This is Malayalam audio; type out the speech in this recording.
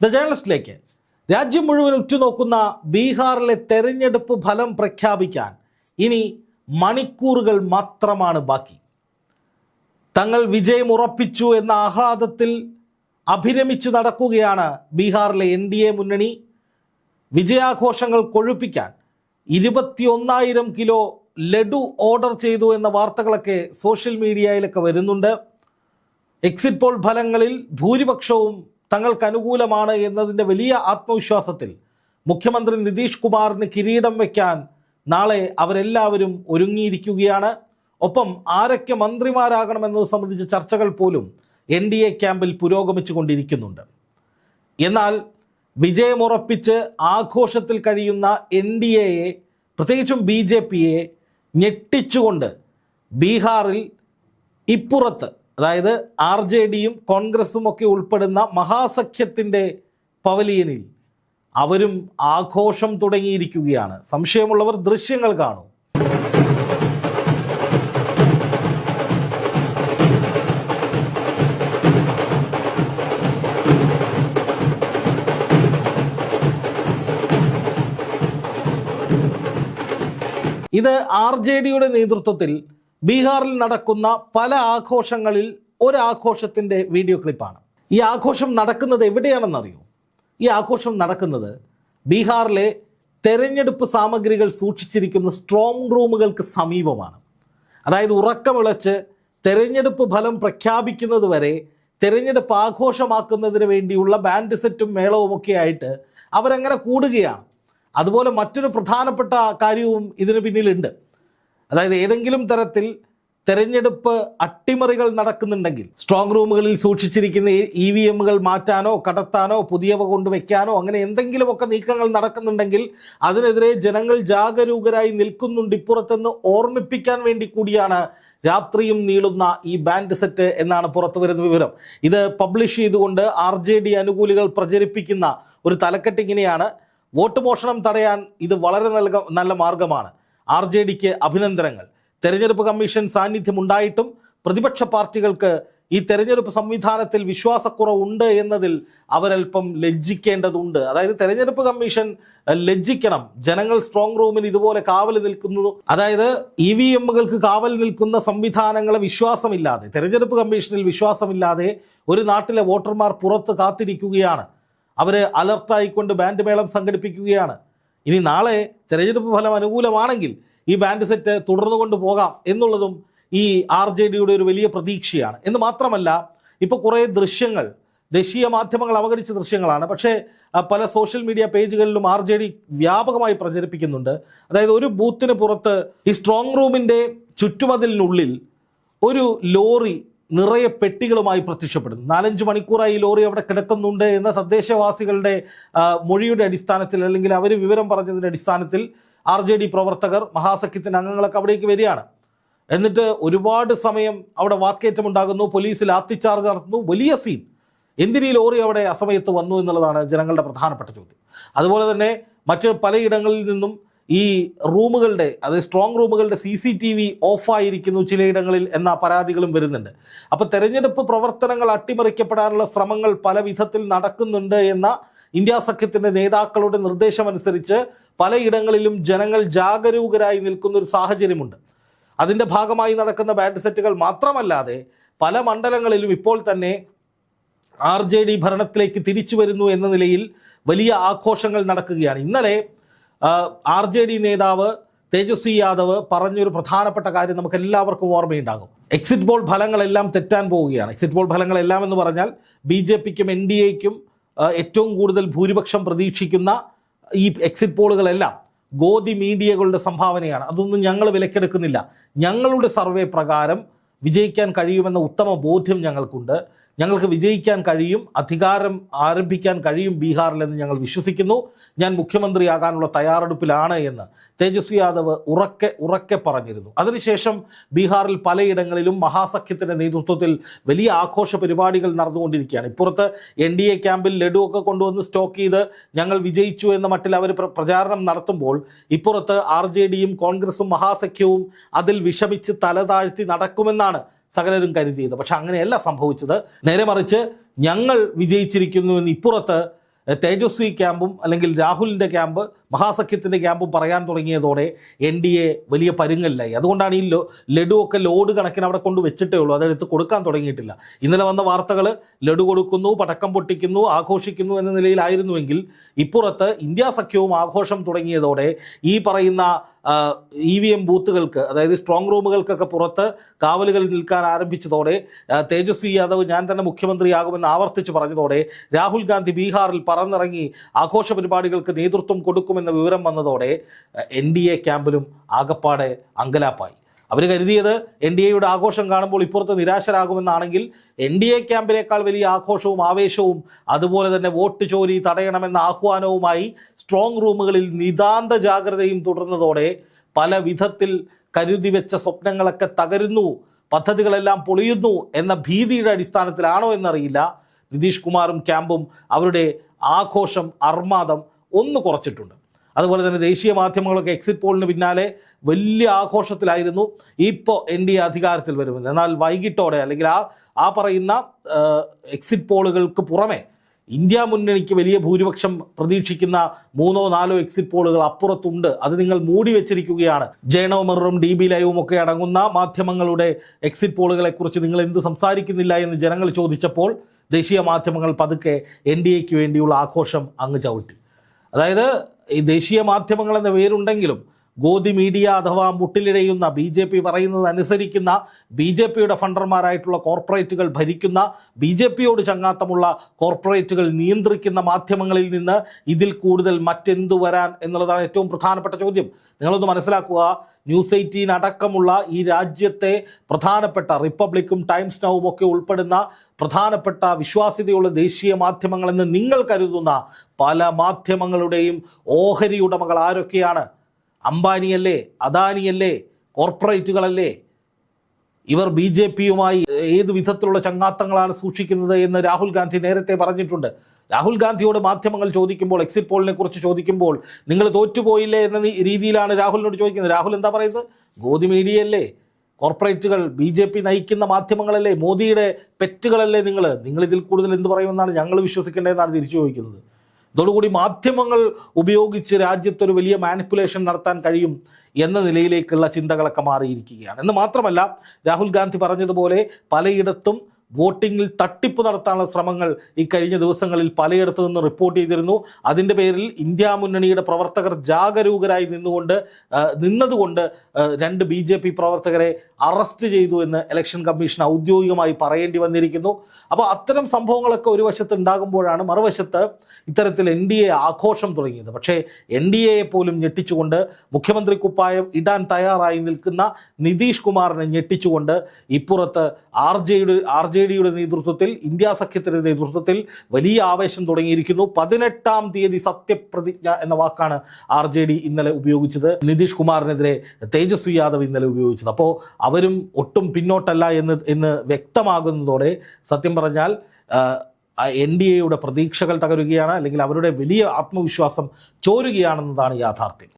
ദ ജേണലിസ്റ്റിലേക്ക് രാജ്യം മുഴുവൻ ഉറ്റുനോക്കുന്ന ബീഹാറിലെ തെരഞ്ഞെടുപ്പ് ഫലം പ്രഖ്യാപിക്കാൻ ഇനി മണിക്കൂറുകൾ മാത്രമാണ് ബാക്കി. തങ്ങൾ വിജയം ഉറപ്പിച്ചു എന്ന ആഹ്ലാദത്തിൽ അഭിരമിച്ചു നടക്കുകയാണ് ബീഹാറിലെ എൻ ഡി എ മുന്നണി. വിജയാഘോഷങ്ങൾ കൊഴുപ്പിക്കാൻ ഇരുപത്തിയൊന്നായിരം കിലോ ലഡു ഓർഡർ ചെയ്തു എന്ന വാർത്തകളൊക്കെ സോഷ്യൽ മീഡിയയിലൊക്കെ വരുന്നുണ്ട്. എക്സിറ്റ് പോൾ ഫലങ്ങളിൽ ഭൂരിപക്ഷവും തങ്ങൾക്ക് അനുകൂലമാണ് എന്നതിന്റെ വലിയ ആത്മവിശ്വാസത്തിൽ മുഖ്യമന്ത്രി നിതീഷ് കുമാറിന് കിരീടം വയ്ക്കാൻ നാളെ അവരെല്ലാവരും ഒരുങ്ങിയിരിക്കുകയാണ്. ഒപ്പം ആരൊക്കെ മന്ത്രിമാരാകണമെന്നത് സംബന്ധിച്ച ചർച്ചകൾ പോലും എൻ ഡി എ ക്യാമ്പിൽ പുരോഗമിച്ചു കൊണ്ടിരിക്കുന്നുണ്ട് എന്നാൽ വിജയമുറപ്പിച്ച് ആഘോഷത്തിൽ കഴിയുന്ന എൻ ഡി എയെ പ്രത്യേകിച്ചും ബി ജെ പിയെ ഞെട്ടിച്ചുകൊണ്ട് ബീഹാറിൽ ഇപ്പുറത്ത് അതായത് ആർ ജെ ഡിയും കോൺഗ്രസും ഒക്കെ ഉൾപ്പെടുന്ന മഹാസഖ്യത്തിന്റെ പവലിയനിൽ അവരും ആഘോഷം തുടങ്ങിയിരിക്കുകയാണ്. സംശയമുള്ളവർ ദൃശ്യങ്ങൾ കാണും. ഇത് ആർ ജെ ഡിയുടെ നേതൃത്വത്തിൽ ബീഹാറിൽ നടക്കുന്ന പല ആഘോഷങ്ങളിൽ ഒരു ആഘോഷത്തിന്റെ വീഡിയോ ക്ലിപ്പാണ്. ഈ ആഘോഷം നടക്കുന്നത് എവിടെയാണെന്നറിയോ? ഈ ആഘോഷം നടക്കുന്നത് ബീഹാറിലെ തെരഞ്ഞെടുപ്പ് സാമഗ്രികൾ സൂക്ഷിച്ചിരിക്കുന്ന സ്ട്രോങ് റൂമുകൾക്ക് സമീപമാണ്. അതായത് ഉറക്കമിളച്ച് തെരഞ്ഞെടുപ്പ് ഫലം പ്രഖ്യാപിക്കുന്നത് വരെ തെരഞ്ഞെടുപ്പ് ആഘോഷമാക്കുന്നതിന് വേണ്ടിയുള്ള ബാൻഡ് സെറ്റും മേളവും ഒക്കെ ആയിട്ട് അവരങ്ങനെ കൂടുകയാണ്. അതുപോലെ മറ്റൊരു പ്രധാനപ്പെട്ട കാര്യവും ഇതിന് പിന്നിലുണ്ട്. അതായത് ഏതെങ്കിലും തരത്തിൽ തെരഞ്ഞെടുപ്പ് അട്ടിമറികൾ നടക്കുന്നുണ്ടെങ്കിൽ സ്ട്രോങ് റൂമുകളിൽ സൂക്ഷിച്ചിരിക്കുന്ന ഇ വി എമ്മുകൾ മാറ്റാനോ കടത്താനോ പുതിയവ കൊണ്ടുവയ്ക്കാനോ അങ്ങനെ എന്തെങ്കിലുമൊക്കെ നീക്കങ്ങൾ നടക്കുന്നുണ്ടെങ്കിൽ അതിനെതിരെ ജനങ്ങൾ ജാഗരൂകരായി നിൽക്കുന്നുണ്ട് ഇപ്പുറത്തെന്ന് ഓർമ്മിപ്പിക്കാൻ വേണ്ടി കൂടിയാണ് രാത്രിയും നീളുന്ന ഈ ബാൻഡ് സെറ്റ് എന്നാണ് പുറത്തു വരുന്ന വിവരം. ഇത് പബ്ലിഷ് ചെയ്തുകൊണ്ട് ആർ ജെ ഡി അനുകൂലികൾ പ്രചരിപ്പിക്കുന്ന ഒരു തലക്കെട്ടിങ്ങനെയാണ്. വോട്ട് മോഷണം തടയാൻ ഇത് വളരെ നല്ല നല്ല മാർഗമാണ്. ആർ ജെ ഡിക്ക് അഭിനന്ദനങ്ങൾ. തെരഞ്ഞെടുപ്പ് കമ്മീഷൻ സാന്നിധ്യം ഉണ്ടായിട്ടും പ്രതിപക്ഷ പാർട്ടികൾക്ക് ഈ തെരഞ്ഞെടുപ്പ് സംവിധാനത്തിൽ വിശ്വാസക്കുറവുണ്ട് എന്നതിൽ അവരല്പം ലജ്ജിക്കേണ്ടതുണ്ട്. അതായത് തെരഞ്ഞെടുപ്പ് കമ്മീഷൻ ലജ്ജിക്കണം. ജനങ്ങൾ സ്ട്രോങ് റൂമിൽ ഇതുപോലെ കാവൽ നിൽക്കുന്നു. അതായത് ഇ വി എമ്മുകൾക്ക് കാവൽ നിൽക്കുന്ന സംവിധാനങ്ങളെ വിശ്വാസമില്ലാതെ തെരഞ്ഞെടുപ്പ് കമ്മീഷനിൽ വിശ്വാസമില്ലാതെ ഒരു നാട്ടിലെ വോട്ടർമാർ പുറത്ത് കാത്തിരിക്കുകയാണ്. അവർ അലർട്ടായിക്കൊണ്ട് ബാൻഡ് മേളം സംഘടിപ്പിക്കുകയാണ്. ഇനി നാളെ തെരഞ്ഞെടുപ്പ് ഫലം അനുകൂലമാണെങ്കിൽ ഈ ബാൻഡ് സെറ്റ് തുടർന്നു കൊണ്ട് പോകാം എന്നുള്ളതും ഈ ആർ ജെ ഡിയുടെ ഒരു വലിയ പ്രതീക്ഷയാണ്. എന്ന് മാത്രമല്ല ഇപ്പോൾ കുറേ ദൃശ്യങ്ങൾ ദേശീയ മാധ്യമങ്ങൾ അവഗണിച്ച ദൃശ്യങ്ങളാണ്. പക്ഷേ പല സോഷ്യൽ മീഡിയ പേജുകളിലും ആർ ജെ ഡി വ്യാപകമായി പ്രചരിപ്പിക്കുന്നുണ്ട്. അതായത് ഒരു ബൂത്തിന് പുറത്ത് ഈ സ്ട്രോങ് റൂമിന്റെ ചുറ്റുമതിലിനുള്ളിൽ ഒരു ലോറി നിറയെ പെട്ടികളുമായി പ്രത്യക്ഷപ്പെടുന്നു. നാലഞ്ച് മണിക്കൂറായി ലോറി അവിടെ കിടക്കുന്നുണ്ട് എന്ന തദ്ദേശവാസികളുടെ മൊഴിയുടെ അടിസ്ഥാനത്തിൽ അല്ലെങ്കിൽ അവർ വിവരം പറഞ്ഞതിന്റെ അടിസ്ഥാനത്തിൽ ആർ ജെ ഡി പ്രവർത്തകർ മഹാസഖ്യത്തിന്റെ അംഗങ്ങളൊക്കെ അവിടേക്ക് വരികയാണ്. എന്നിട്ട് ഒരുപാട് സമയം അവിടെ വാക്കേറ്റം ഉണ്ടാകുന്നു പോലീസ് ലാത്തിച്ചാർജ് നടത്തുന്നു. വലിയ സീൻ. എന്തിനീ ലോറി അവിടെ അസമയത്ത് വന്നു എന്നുള്ളതാണ് ജനങ്ങളുടെ പ്രധാനപ്പെട്ട ചോദ്യം. അതുപോലെ തന്നെ മറ്റ് പലയിടങ്ങളിൽ നിന്നും ഈ റൂമുകളുടെ അത് സ്ട്രോങ് റൂമുകളുടെ സി സി ടി വി ഓഫായിരിക്കുന്നു ചിലയിടങ്ങളിൽ എന്ന പരാതികളും വരുന്നുണ്ട്. അപ്പോൾ തെരഞ്ഞെടുപ്പ് പ്രവർത്തനങ്ങൾ അട്ടിമറിക്കപ്പെടാനുള്ള ശ്രമങ്ങൾ പല വിധത്തിൽ നടക്കുന്നുണ്ട് എന്ന ഇന്ത്യ സഖ്യത്തിന്റെ നേതാക്കളുടെ നിർദ്ദേശമനുസരിച്ച് പലയിടങ്ങളിലും ജനങ്ങൾ ജാഗരൂകരായി നിൽക്കുന്ന ഒരു സാഹചര്യമുണ്ട്. അതിന്റെ ഭാഗമായി നടക്കുന്ന ബാൻഡ് സെറ്റുകൾ മാത്രമല്ലാതെ പല മണ്ഡലങ്ങളിലും ഇപ്പോൾ തന്നെ ആർ ജെ ഡി ഭരണത്തിലേക്ക് തിരിച്ചു വരുന്നു എന്ന നിലയിൽ വലിയ ആഘോഷങ്ങൾ നടക്കുകയാണ്. ഇന്നലെ ആർ ജെ ഡി നേതാവ് തേജസ്വി യാദവ് പറഞ്ഞൊരു പ്രധാനപ്പെട്ട കാര്യം നമുക്ക് എല്ലാവർക്കും ഓർമ്മയുണ്ടാകും. എക്സിറ്റ് പോൾ ഫലങ്ങളെല്ലാം തെറ്റാൻ പോവുകയാണ്. എക്സിറ്റ് പോൾ ഫലങ്ങളെല്ലാം എന്ന് പറഞ്ഞാൽ ബി ജെ പിക്കും എൻ ഡി എക്കും ഏറ്റവും കൂടുതൽ ഭൂരിപക്ഷം പ്രതീക്ഷിക്കുന്ന ഈ എക്സിറ്റ് പോളുകളെല്ലാം ഗോതി മീഡിയകളുടെ സംഭാവനയാണ്. അതൊന്നും ഞങ്ങൾ വിലക്കെടുക്കുന്നില്ല. ഞങ്ങളുടെ സർവേ പ്രകാരം വിജയിക്കാൻ കഴിയുമെന്ന ഉത്തമ ബോധ്യം ഞങ്ങൾക്കുണ്ട്. ഞങ്ങൾക്ക് വിജയിക്കാൻ കഴിയും അധികാരം ആരംഭിക്കാൻ കഴിയും ബീഹാറിലെന്ന് ഞങ്ങൾ വിശ്വസിക്കുന്നു. ഞാൻ മുഖ്യമന്ത്രിയാകാനുള്ള തയ്യാറെടുപ്പിലാണ് എന്ന് തേജസ്വി യാദവ് ഉറക്കെ ഉറക്കെ പറഞ്ഞിരുന്നു. അതിനുശേഷം ബീഹാറിൽ പലയിടങ്ങളിലും മഹാസഖ്യത്തിന്റെ നേതൃത്വത്തിൽ വലിയ ആഘോഷ പരിപാടികൾ നടന്നുകൊണ്ടിരിക്കുകയാണ്. ഇപ്പുറത്ത് എൻ ഡി എ ക്യാമ്പിൽ ലഡു ഒക്കെ കൊണ്ടുവന്ന് സ്റ്റോക്ക് ചെയ്ത് ഞങ്ങൾ വിജയിച്ചു എന്ന മട്ടിൽ അവർ പ്രചാരണം നടത്തുമ്പോൾ ഇപ്പുറത്ത് ആർ ജെ ഡിയും കോൺഗ്രസും മഹാസഖ്യവും അതിൽ വിഷമിച്ച് തലതാഴ്ത്തി നടക്കുമെന്നാണ് സകലരും കരുതിയത്. പക്ഷെ അങ്ങനെയല്ല സംഭവിച്ചത്. നേരെ മറിച്ച് ഞങ്ങൾ വിജയിച്ചിരിക്കുന്നു എന്ന് ഇപ്പുറത്ത് തേജസ്വി ക്യാമ്പും അല്ലെങ്കിൽ രാഹുലിന്റെ ക്യാമ്പ് മഹാസഖ്യത്തിന്റെ ക്യാമ്പും പറയാൻ തുടങ്ങിയതോടെ എൻ ഡി എ വലിയ പരുങ്ങല്ലായി. അതുകൊണ്ടാണ് ഈ ലഡു ഒക്കെ ലോഡ് കണക്കിന് അവിടെ കൊണ്ട് വെച്ചിട്ടേ ഉള്ളൂ. അതെടുത്ത് കൊടുക്കാൻ തുടങ്ങിയിട്ടില്ല. ഇന്നലെ വന്ന വാർത്തകൾ ലഡു കൊടുക്കുന്നു പടക്കം പൊട്ടിക്കുന്നു ആഘോഷിക്കുന്നു എന്ന നിലയിലായിരുന്നുവെങ്കിൽ ഇപ്പുറത്ത് ഇന്ത്യ സഖ്യവും ആഘോഷം തുടങ്ങിയതോടെ ഈ പറയുന്ന ഇ വി എം ബൂത്തുകൾക്ക് അതായത് സ്ട്രോങ് റൂമുകൾക്കൊക്കെ പുറത്ത് കാവലുകൾ നിൽക്കാൻ ആരംഭിച്ചതോടെ തേജസ്വി യാദവ് ഞാൻ തന്നെ മുഖ്യമന്ത്രിയാകുമെന്ന് ആവർത്തിച്ച് പറഞ്ഞതോടെ രാഹുൽ ഗാന്ധി ബീഹാറിൽ പറന്നിറങ്ങി ആഘോഷ പരിപാടികൾക്ക് നേതൃത്വം കൊടുക്കുമെന്ന വിവരം വന്നതോടെ എൻ ഡി എ ക്യാമ്പിലും ആകപ്പാടെ അങ്കലാപ്പായി. അവർ കരുതിയത് എൻ ഡി എയുടെ ആഘോഷം കാണുമ്പോൾ ഇപ്പുറത്ത് നിരാശരാകുമെന്നാണെങ്കിൽ എൻ ഡി എ ക്യാമ്പിനേക്കാൾ വലിയ ആഘോഷവും ആവേശവും അതുപോലെ തന്നെ വോട്ട് ചോരി തടയണമെന്ന ആഹ്വാനവുമായി സ്ട്രോങ് റൂമുകളിൽ നിതാന്ത ജാഗ്രതയും തുടർന്നതോടെ പല വിധത്തിൽ കരുതി വെച്ച സ്വപ്നങ്ങളൊക്കെ തകരുന്നു. പദ്ധതികളെല്ലാം പൊളിയുന്നു എന്ന ഭീതിയുടെ അടിസ്ഥാനത്തിലാണോ എന്നറിയില്ല. നിതീഷ് കുമാറും ക്യാമ്പും അവരുടെ ആഘോഷം അർമാദം ഒന്ന് കുറച്ചിട്ടുണ്ട്. അതുപോലെ തന്നെ ദേശീയ മാധ്യമങ്ങളൊക്കെ എക്സിറ്റ് പോളിന് പിന്നാലെ വലിയ ആഘോഷത്തിലായിരുന്നു ഇപ്പോൾ എൻ ഡി എ അധികാരത്തിൽ വരുമെന്ന് എന്നാൽ വൈകിട്ടോടെ അല്ലെങ്കിൽ ആ ആ പറയുന്ന എക്സിറ്റ് പോളുകൾക്ക് പുറമെ ഇന്ത്യ മുന്നണിക്ക് വലിയ ഭൂരിപക്ഷം പ്രതീക്ഷിക്കുന്ന മൂന്നോ നാലോ എക്സിറ്റ് പോളുകൾ അപ്പുറത്തുണ്ട്. അത് നിങ്ങൾ മൂടി വെച്ചിരിക്കുകയാണ്. ജയണോ മെറും ഡി ബി ലൈവും ഒക്കെ അടങ്ങുന്ന മാധ്യമങ്ങളുടെ എക്സിറ്റ് പോളുകളെക്കുറിച്ച് നിങ്ങൾ എന്ത് സംസാരിക്കുന്നില്ല എന്ന് ജനങ്ങൾ ചോദിച്ചപ്പോൾ ദേശീയ മാധ്യമങ്ങൾ പതുക്കെ എൻ ഡി എക്ക് വേണ്ടിയുള്ള ആഘോഷം അങ്ങ് ചവിട്ടി. അതായത് ഈ ദേശീയ മാധ്യമങ്ങൾ എന്ന പേരുണ്ടെങ്കിലും ഗോദി മീഡിയ അഥവാ മുട്ടിലിഴയുന്ന ബി ജെ പി പറയുന്നത് അനുസരിക്കുന്ന ബി ജെ പിയുടെ ഫണ്ടർമാരായിട്ടുള്ള കോർപ്പറേറ്റുകൾ ഭരിക്കുന്ന ബി ജെ പിയോട് ചങ്ങാത്തമുള്ള കോർപ്പറേറ്റുകൾ നിയന്ത്രിക്കുന്ന മാധ്യമങ്ങളിൽ നിന്ന് ഇതിൽ കൂടുതൽ മറ്റെന്തു വരാൻ എന്നുള്ളതാണ് ഏറ്റവും പ്രധാനപ്പെട്ട ചോദ്യം. നിങ്ങളൊന്ന് മനസ്സിലാക്കുക ന്യൂസ് എയ്റ്റീൻ അടക്കമുള്ള ഈ രാജ്യത്തെ പ്രധാനപ്പെട്ട റിപ്പബ്ലിക്കും ടൈംസ് നൗവും ഒക്കെ ഉൾപ്പെടുന്ന പ്രധാനപ്പെട്ട വിശ്വാസ്യതയുള്ള ദേശീയ മാധ്യമങ്ങളെന്ന് നിങ്ങൾ കരുതുന്ന പല മാധ്യമങ്ങളുടെയും ഓഹരി ഉടമകൾ ആരൊക്കെയാണ്? അംബാനിയല്ലേ? അദാനിയല്ലേ? കോർപ്പറേറ്റുകളല്ലേ? ഇവർ ബി ജെ പിയുമായി ഏത് വിധത്തിലുള്ള ചങ്ങാത്തങ്ങളാണ് സൂക്ഷിക്കുന്നത് എന്ന് രാഹുൽ ഗാന്ധി നേരത്തെ പറഞ്ഞിട്ടുണ്ട്. രാഹുൽ ഗാന്ധിയോട് മാധ്യമങ്ങൾ ചോദിക്കുമ്പോൾ എക്സിറ്റ് പോളിനെ കുറിച്ച് ചോദിക്കുമ്പോൾ നിങ്ങൾ തോറ്റുപോയില്ലേ എന്ന രീതിയിലാണ് രാഹുലിനോട് ചോദിക്കുന്നത്. രാഹുൽ എന്താ പറയുന്നത്? ഗോദി മീഡിയയല്ലേ? കോർപ്പറേറ്റുകൾ ബി ജെ പി നയിക്കുന്ന മാധ്യമങ്ങളല്ലേ? മോദിയുടെ പെറ്റുകളല്ലേ നിങ്ങൾ നിങ്ങളിതിൽ കൂടുതൽ എന്ത് പറയുമെന്നാണ് ഞങ്ങൾ വിശ്വസിക്കേണ്ടതെന്നാണ് തിരിച്ചു ചോദിക്കുന്നത്. ഇതോടുകൂടി മാധ്യമങ്ങൾ ഉപയോഗിച്ച് രാജ്യത്തൊരു വലിയ മാനിപ്പുലേഷൻ നടത്താൻ കഴിയും എന്ന നിലയിലേക്കുള്ള ചിന്തകളൊക്കെ മാറിയിരിക്കുകയാണ്. എന്ന് മാത്രമല്ല രാഹുൽ ഗാന്ധി പറഞ്ഞതുപോലെ പലയിടത്തും വോട്ടിങ്ങിൽ തട്ടിപ്പ് നടത്താനുള്ള ശ്രമങ്ങൾ ഈ കഴിഞ്ഞ ദിവസങ്ങളിൽ പലയിടത്തു നിന്ന് റിപ്പോർട്ട് ചെയ്തിരുന്നു. അതിന്റെ പേരിൽ ഇന്ത്യ മുന്നണിയുടെ പ്രവർത്തകർ ജാഗരൂകരായി നിന്നുകൊണ്ട് നിന്നതുകൊണ്ട് രണ്ട് ബി ജെ പി പ്രവർത്തകരെ അറസ്റ്റ് ചെയ്തു എന്ന് ഇലക്ഷൻ കമ്മീഷൻ ഔദ്യോഗികമായി പറയേണ്ടി വന്നിരിക്കുന്നു. അപ്പോൾ അത്തരം സംഭവങ്ങളൊക്കെ ഒരു വശത്ത് ഉണ്ടാകുമ്പോഴാണ് മറുവശത്ത് ഇത്തരത്തിൽ എൻ ഡി എ ആഘോഷം തുടങ്ങിയത്. പക്ഷേ എൻ ഡി എയെ പോലും ഞെട്ടിച്ചുകൊണ്ട് മുഖ്യമന്ത്രി കുപ്പായം ഇടാൻ തയ്യാറായി നിൽക്കുന്ന നിതീഷ് കുമാറിനെ ഞെട്ടിച്ചുകൊണ്ട് ഇപ്പുറത്ത് ആർ ജെയുടെ ആർ ജെ ഡിയുടെ നേതൃത്വത്തിൽ ഇന്ത്യ സഖ്യത്തിന്റെ നേതൃത്വത്തിൽ വലിയ ആവേശം തുടങ്ങിയിരിക്കുന്നു. പതിനെട്ടാം തീയതി സത്യപ്രതിജ്ഞ എന്ന വാക്കാണ് ആർ ജെ ഡി ഇന്നലെ ഉപയോഗിച്ചത്. നിതീഷ് കുമാറിനെതിരെ തേജസ്വി യാദവ് ഇന്നലെ ഉപയോഗിച്ചത്. അപ്പോൾ അവരും ഒട്ടും പിന്നോട്ടല്ല എന്ന് എന്ന് വ്യക്തമാകുന്നതോടെ സത്യം പറഞ്ഞാൽ എൻ ഡി എയുടെ പ്രതീക്ഷകൾ തകരുകയാണ് അല്ലെങ്കിൽ അവരുടെ വലിയ ആത്മവിശ്വാസം ചോരുകയാണെന്നതാണ് യാഥാർത്ഥ്യം.